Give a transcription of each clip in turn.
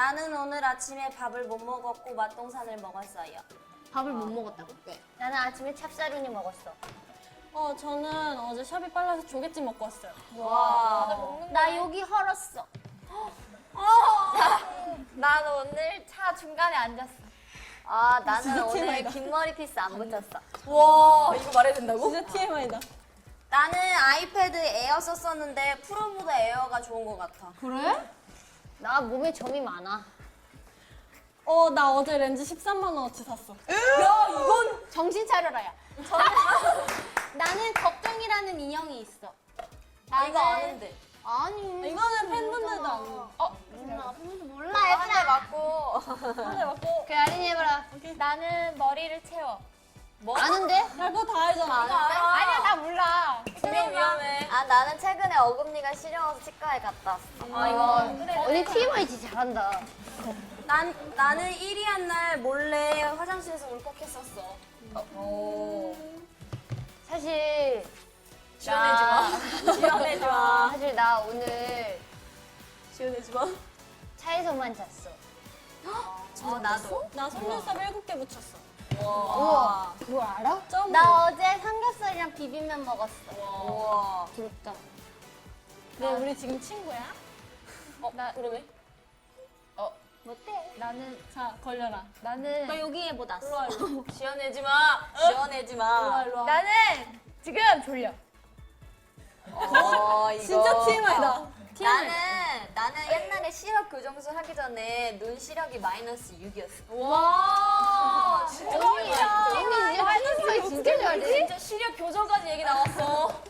나는 오늘 아침에 밥을 못 먹었고 맛동산을 먹었어요. 밥을 못 먹었다고? 네. 나는 아침에 찹쌀우니 먹었어. 어, 저는 어제 샵이 빨라서 조개찜 먹고 왔어요. 와. 나 여기 헐었어. 난 오늘 차 중간에 앉았어. 아, 나는 오늘 TMI다. 긴 머리 피스 안 붙였어. 와 이거 말해도 된다고? 진짜 TMI다. 나는 아이패드 에어 썼었는데 프로보다 에어가 좋은 것 같아. 나 몸에 점이 많아. 어, 나 어제 렌즈 13만 원어치 샀어. 야 이건 정신 차려라, 야. 나는 걱정이라는 인형이 있어. 나 이거 아는데. 아니. 이거는 팬분들도 아니고. 어 몰라, 하나에 맞고 하나 맞고. 그 아린이 해봐라. 나는 머리를 채워. 아는데? 야, 그거 다 알잖아. 아니야 나 몰라. 아, 나는 최근에 어금니가 시려워서 치과에 갔다 왔어. 아, 이거. 그래, 언니 TMI지 잘한다. 난, 나는 1위 한 날 몰래 화장실에서 울컥했었어. 사실 지어내지 마. 지어내지 마. 사실 나 오늘 지어내지 마. 차에서만 잤어. 어, 나도. 나 속눈썹 7개 붙였어. 우와, 그걸 알아? 점. 나 어제 삼겹살이랑 비빔면 먹었어. 우와. 부럽다. 네, 우리 지금 친구야? 어, 나, 그러네. 못해. 나는 자, 걸려라. 나는 너 여기에 뭐 났어? 일로와, 일로. 지어내지 마. 지어내지 일로와, 마. 일로와. 나는 지금 졸려. 어, 이거. 진짜 TMI다. 나는 나는 옛날에 시력 교정술 하기 전에 눈 시력이 마이너스 6이었어. 와. 진짜 언니야. 언니 진짜 피부가 진짜 시력 교정까지 얘기 나왔어.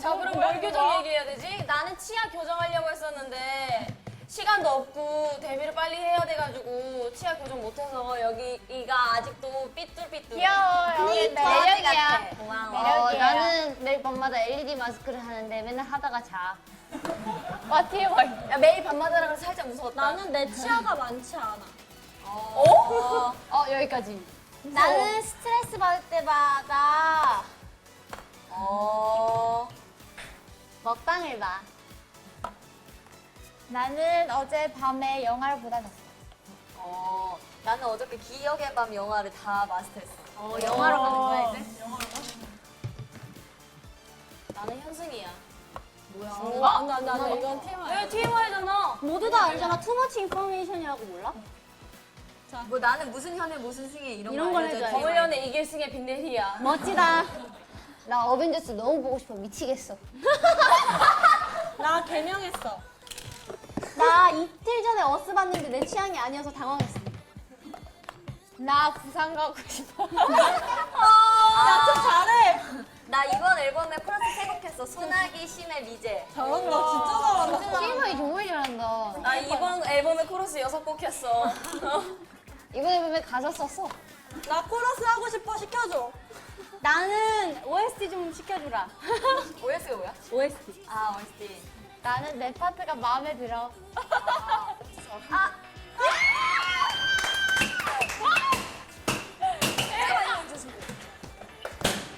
자, 그럼 뭘 교정 얘기해야 되지? 나는 치아 교정하려고 했었는데 시간도 없고 데뷔를 빨리 해야 돼가지고 치아 교정 못해서 여기가 아직도 삐뚤삐뚤. 귀여워. 매력이야. 고마워. 어, 매력이야. 나는 매일 밤마다 LED 마스크를 하는데 맨날 하다가 자. 와 TMI. 야, 매일 밤마다 라서 살짝 무서웠다. 나는 내 치아가 많지 않아. 어? 어 여기까지. 나는 스트레스 받을 때마다 어. 먹방을 봐. 나는 어제 밤에 영화를 보다 잤어. 어 나는 어저께 기억의 밤 영화를 다 마스터했어. 어, 영화로 가는 거야, 이제? 나는 현승이야. 아, 안 돼, 안 돼, 안 돼. 이건 TMI. 왜 TMI잖아. 모두 다 알잖아. 투머치 인포메이션이라고 몰라? 뭐 나는 무슨 현에 무슨 승에 이런, 이런 거 걸 알려줘야지. 해줘야지. 범을연에 이길 승의 빈대리야. 멋지다. 나 어벤져스 너무 보고 싶어. 미치겠어. 나 개명했어. 나 이틀 전에 어스 봤는데 내 취향이 아니어서 당황했어. 나 부산 가고 싶어. 야, 좀 잘해. 나 이번 앨범에 플러스 세곡 했어. 소나기, 심해, 미제. 잘한다, 진짜 잘한다. TMI 정말 잘한다. 나 이번 앨범에 코러스 여섯 곡 했어. 이번 앨범에 가사 썼어. 나 코러스 하고 싶어, 시켜줘. 나는 OST 좀 시켜주라. OS가 뭐야? OST. 아, OST. 나는 내 파트가 마음에 들어.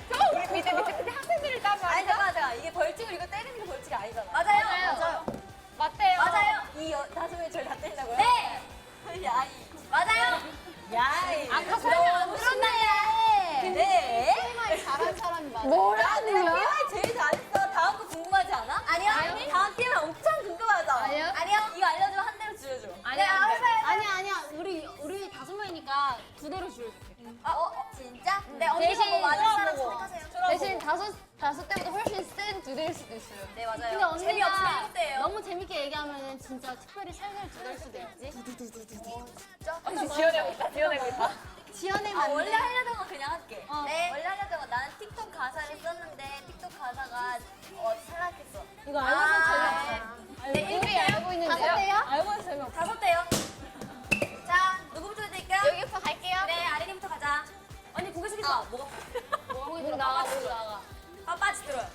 저 우리 밑에 밑에 밑에 학생들을 따봐. 아니, 잠깐, 잠깐. 이게 벌칙을 이거 때리는 게 벌칙이 아니잖아. 맞아요. 맞아요. 맞대요. 맞아요. 이 여, 다섯 명이 저를 다 때린다고요? 네. 야이. 맞아요. 야이. 아까 설명 안 들었나요? 네. TMI 잘한 사람이 많아. 뭐라는 내가 거야? TMI 제일 잘했어. 다음 거 궁금하지 않아? 아니요. 다음 TMI 엄청 궁금하죠? 아니요. 아니요. 이거 알려주면 한 대로 줄여줘. 아니야. 안 돼. 아니야, 아니야. 우리, 우리 다섯 명이니까 두 대로 줄여줄게. 아, 어, 진짜? 네, 대신 언니가 뭐 맞을 사람 보고. 선택하세요. 대신 다섯, 다섯 대보다 훨씬 센 두 대일 수도 있어요. 네, 맞아요. 근데 언니가 재미없으면 한 대예요. 너무 재밌게 얘기하면 진짜 특별히 살살 두 대일 수도 있지. 지어내고 있다. 지어내고 있다. 지연의 아, 맞네. 원래 하려던 거 그냥 할게. 어. 네. 원래 하려던 거 나는 틱톡 가사를 썼는데 틱톡 가사가 어, 탈락했어. 이거 알고 재미없어. 아. 네, 이미 알고 있는데요. 다섯 대요? 알고 있으면 재미없어. 다섯 대요. 들어요.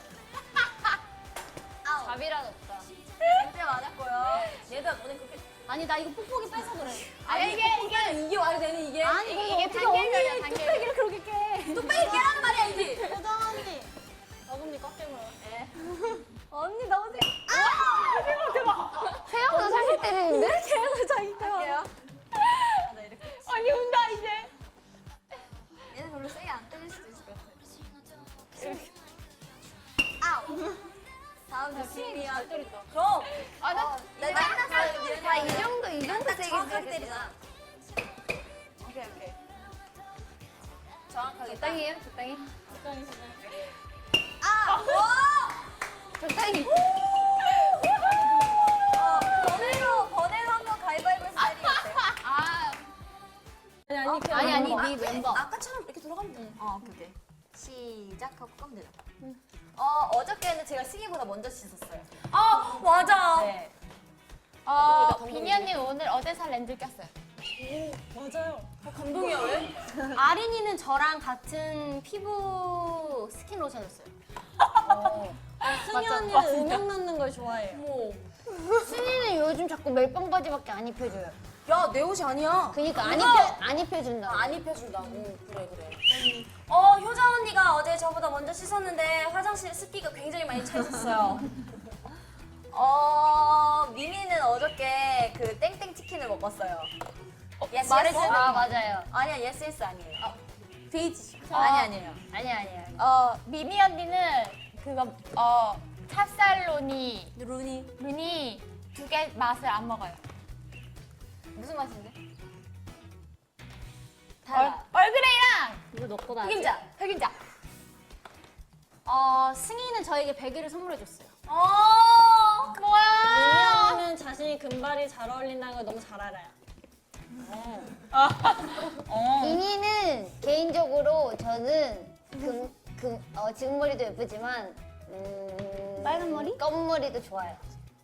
아우. 답이란 없다. 진짜 맞았고요. 얘도 오늘 그렇게 아니, 나 이거 뽁뽁이 빼서 그래. 아니 이게 이게 이게 말이 되는 이게? 아니, 이게 단계별이야, 단계 나이 정도 이 정도 정확하게 때리자 오케이 오케이 정확하게 적당히요 적당히 적당히 적당히 아! 와! 적당히 먼저 씻었어요. 아 맞아. 네. 어. 비니 언니 오늘 어제 살 렌즈 꼈어요. 맞아요. 감동이야 왜? 아린이는 저랑 같은 피부 스킨 로션이었어요. 승희 맞아. 언니는 음영 넣는 걸 좋아해요. 어머. 순이는 요즘 자꾸 멜빵 바지밖에 안 입혀줘요. 야 내 옷이 아니야. 그니까 안? 입혀 안 입혀준다. 안 입혀준다고. 그래 그래. 어 효자 언니가 어제 저보다 먼저 씻었는데 화장실 습기가 굉장히 많이 차 있었어요. 어, 미미는 어저께 그 땡땡 치킨을 먹었어요. 예스 말해줘. 예스? 아 맞아요. 아니야, 예스 예스 아니에요. 데이지. 아니 아니에요. 아니 아니 아니. 어 미미 언니는 그거 어 찹쌀 로니 루니. 루니 두 개 맛을 안 먹어요. 무슨 맛인데? 얼, 얼그레이랑 이거 넣고 나. 흑임자. 흑임자. 어 승희는 저에게 베개를 선물해줬어요. 어. 뭐야? 미미언니는 자신이 금발이 잘 어울린다는 걸 너무 잘 알아요. 이니는 개인적으로 저는 금, 금, 어, 지금 머리도 예쁘지만 음, 빨간 머리? 검은 머리도 좋아요.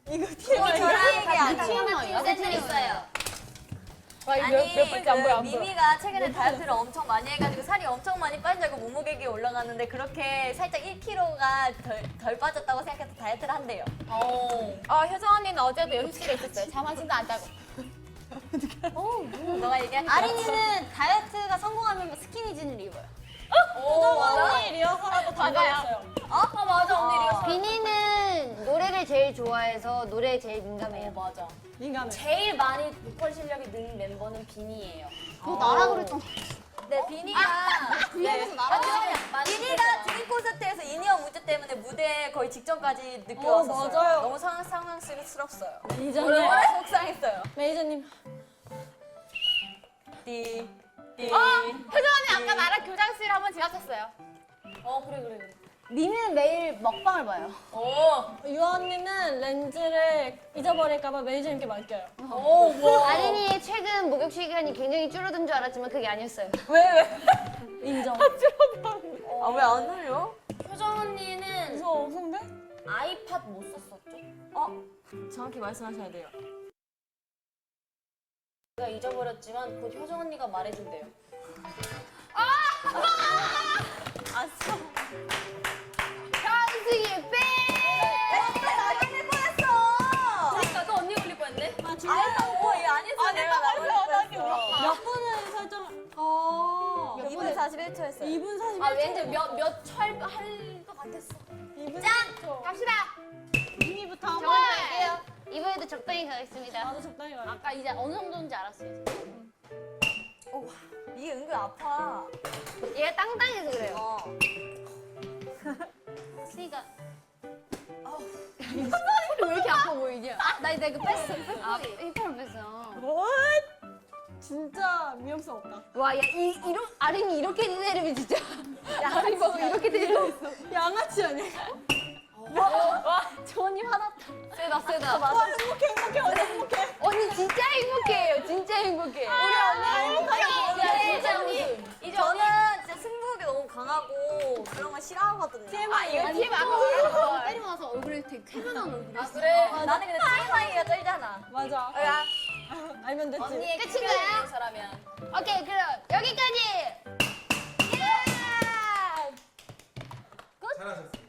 이거 저랑 TMI. 얘기 안 해요. TMI. 셋은 있어요. 와, 아니, 그 미미가 최근에 다이어트를 엄청 많이 해가지고 살이 엄청 많이 빠지고 몸무게가 올라갔는데 그렇게 살짝 1kg가 덜, 덜 빠졌다고 생각해서 다이어트를 한대요. 어. 어, 효정 언니는 어제도 연습실에 있었어요. 잠 한 시도 안 자고. 너가 얘기한 아린이는 다이어트가 성공하면 스키니진을 입어요. 언니 리허설하고 다 배웠어요. 아 맞아 언니 리허설. 비니는 노래를 제일 좋아해서 노래에 제일 민감해요. 어 맞아. 민감해. 제일 많이 보컬 실력이 는 멤버는 비니예요. 너 나라 그랬잖아. 네, 비니가 아, 나라 죄송해요. 비니가 드림 콘서트에서 인이어 문제 때문에 무대 거의 직전까지 늦게 어, 왔었어요. 맞아요. 너무 상황 상황스럽어요. 이전에 얼마나 속상했어요. 매니저님 띠, 띠. 어, 효정 언니 아까 나랑 교장실 한번 지나쳤어요. 어 그래 그래 그래. 니는 매일 먹방을 봐요. 오. 유아 언니는 렌즈를 잊어버릴까봐 매니저님께 맡겨요. 오 뭐. 아린이 최근 목욕 시간이 굉장히 줄어든 줄 알았지만 그게 아니었어요. 왜, 왜? 인정. 아, 왜안 흘려? 효정 언니는 무서워, 선배? 아이팟 못 썼었죠? 어, 정확히 말씀하셔야 돼요. 제가 잊어버렸지만 곧 효정 언니가 말해준대요. 아싸. 현승이 뻔했어! 그러니까 또 언니 걸릴 뻔했네. 아, 지금 아니라고, 얘 아니었어. 내가 말했어. 몇 분을 설정, 어. 2분 41초 했어요. 2분 41초. 아 왠지 몇 몇철 할 것 같았어. 2분 짠! 40초. 갑시다! 이미부터 갈게요. 이번에도 적당히 가겠습니다. 나도 적당히 말해. 아까 이제 어느 정도인지 알았어요. 이제. 이게 은근 아파. 얘가 땅땅해서 그래요. 어. 소리 왜 이렇게 아파 보이냐? 나 이거 이거 뺐어. 아, 힙합을 뺐어. What? 진짜 위험성 없다. 와, 야, 이, 이러, 아린이 이렇게 내리면 진짜. 야, 아린 봐봐, 이렇게 내려. 양아치 아니야? 와, 저 언니 화났다. 세다, 세다. 와, 행복해, 행복해, 언니 행복해. 언니 진짜 행복해요. 진짜 행복해. 우리 언니 행복해. 진짜 언니. 이제 저는 진짜 승부욕이 너무 강하고 그런 거 싫어하거든요. 아, 이거 팀 아까 얼굴 때리고 나서 얼굴에 되게 쾌변한 얼굴이 아 그래. 나는 근데 TMI가 쩔잖아. 맞아. 야, 알면 됐지. 언니의 끝인가요? 끝을 있는 사람이야. 오케이, 그럼 여기까지. 예! 잘하셨습니다.